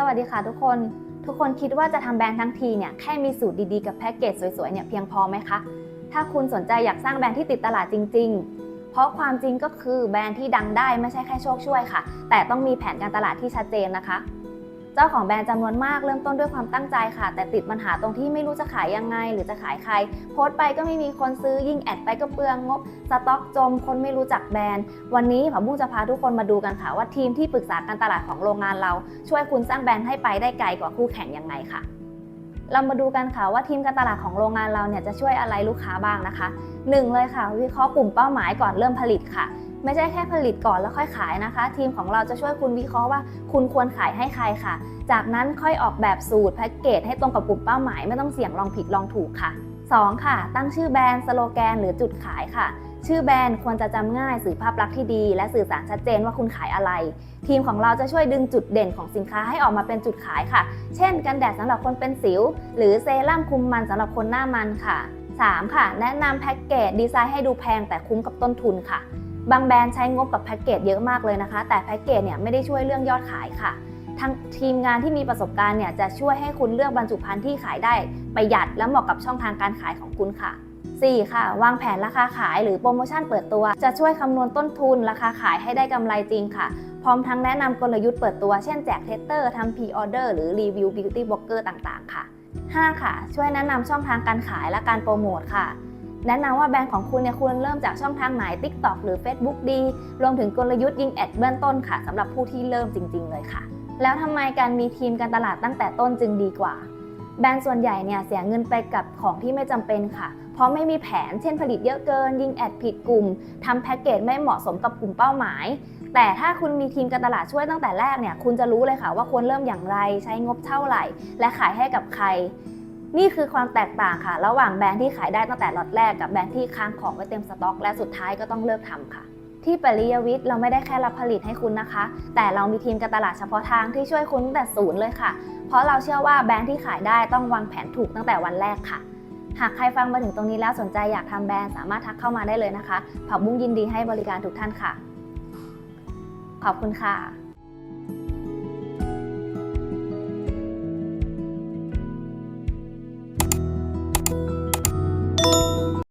สวัสดีค่ะทุกคน ทุกคนคิดว่าจะทำแบรนด์ทั้งทีเนี่ยแค่มีสูตรดีๆกับแพ็กเกจสวยๆเนี่ยเพียงพอไหมคะ ถ้าคุณสนใจอยากสร้างแบรนด์ที่ติดตลาดจริง ๆ เพราะความจริงก็คือแบรนด์ที่ดังได้ไม่ใช่แค่โชคช่วยค่ะ แต่ต้องมีแผนการตลาดที่ชัดเจนนะคะ จ้าของแบรนด์จำนวนมากเริ่มต้นด้วยความตั้งใจค่ะ แต่ติดปัญหาตรงที่ไม่รู้จะขายยังไง หรือจะขายใคร โพสต์ไปก็ไม่มีคนซื้อยิ่งแอดไปก็เปลืองงบ สต็อกจมคนไม่รู้จักแบรนด์ วันนี้ผักบุ้งจะพาทุกคนมาดูกันค่ะว่าทีมที่ปรึกษาการตลาดของโรงงานเรา ช่วยคุณสร้างแบรนด์ให้ไปได้ไกลกว่าคู่แข่งยังไงค่ะเรามาดูกันค่ะว่าทีมการตลาดของโรงงานเราเนี่ยจะช่วยอะไรลูกค้าบ้างนะคะหนึ่งเลยค่ะ วิเคราะห์กลุ่มเป้าหมายก่อนเริ่มผลิตค่ะ ไม่ใช่แค่ผลิตก่อนแล้วค่อยขายนะคะ ทีมของเราจะช่วยคุณวิเคราะห์ว่าคุณควรขายให้ใครค่ะ จากนั้นค่อยออกแบบสูตรแพ็กเกจให้ตรงกับกลุ่มเป้าหมาย ไม่ต้องเสี่ยงลองผิดลองถูกค่ะ 2. ค่ะ ตั้งชื่อแบรนด์สโลแกนหรือจุดขายค่ะ ชื่อแบรนด์ควรจะจำง่ายสื่อภาพลักษณ์ที่ดี และสื่อสารชัดเจนว่าคุณขายอะไร ทีมของเราจะช่วยดึงจุดเด่นของสินค้าให้ออกมาเป็นจุดขายค่ะ เช่น กันแดดสำหรับคนเป็นสิว หรือเซรั่มคุมมันสำหรับคนหน้ามันค่ะ 3. ค่ะ แนะนำแพ็กเกจดีไซน์ให้ดูแพงแต่คุ้มกับต้นทุนค่ะ บางแบรนด์ใช้งบกับแพ็กเกจเยอะมากเลยนะคะ แต่แพ็กเกจเนี่ยไม่ได้ช่วยเรื่องยอดขายค่ะทางทีมงานที่มีประสบการณ์เนี่ยจะช่วยให้คุณเลือกบรรจุภัณฑ์ที่ขายได้ประหยัดและเหมาะกับช่องทางการขายของคุณค่ะ 4. ค่ะ วางแผนราคาขายหรือโปรโมชั่นเปิดตัว จะช่วยคำนวณต้นทุนราคาขายให้ได้กำไรจริงค่ะ พร้อมทั้งแนะนำกลยุทธ์เปิดตัว เช่นแจกเทสเตอร์ทำพรีออเดอร์หรือรีวิวบิวตี้บล็อกเกอร์ต่างๆ ค่ะ 5. ค่ะ ช่วยแนะนำช่องทางการขายและการโปรโมทค่ะ แนะนำว่าแบรนด์ของคุณเนี่ยควรเริ่มจากช่องทางไหน TikTok หรือ Facebook ดี รวมถึงกลยุทธ์ยิงแอดเบื้องต้นค่ะสำหรับผู้ที่เริ่มจริง ๆ เลยค่ะ แล้วทำไมการมีทีมการตลาดตั้งแต่ต้นจึงดีกว่า แบรนด์ส่วนใหญ่เนี่ยเสียเงินไปกับของที่ไม่จำเป็นค่ะ เพราะไม่มีแผน เช่นผลิตเยอะเกิน ยิงแอดผิดกลุ่มทำแพ็กเกจไม่เหมาะสมกับกลุ่มเป้าหมาย แต่ถ้าคุณมีทีมการตลาดช่วยตั้งแต่แรกเนี่ยคุณจะรู้เลยค่ะว่าควรเริ่มอย่างไรใช้งบเท่าไหร่ และขายให้กับใคร นี่คือความแตกต่างค่ะ ระหว่างแบรนด์ที่ขายได้ตั้งแต่ล็อตแรกกับแบรนด์ที่ค้างของไว้เต็มสต็อก และสุดท้ายก็ต้องเลิกทำค่ะ ที่ปริยวิทย์เราไม่ได้แค่รับผลิตให้คุณนะคะ แต่เรามีทีมการตลาดเฉพาะทางที่ช่วยคุณตั้งแต่ศูนย์เลยค่ะ เพราะเราเชื่อว่าแบรนด์ที่ขายได้ต้องวางแผนถูกตั้งแต่วันแรกค่ะ หากใครฟังมาถึงตรงนี้แล้วสนใจอยากทำแบรนด์สามารถทักเข้ามาได้เลยนะคะผักบุ้งยินดีให้บริการทุกท่านค่ะ ขอบคุณค่ะ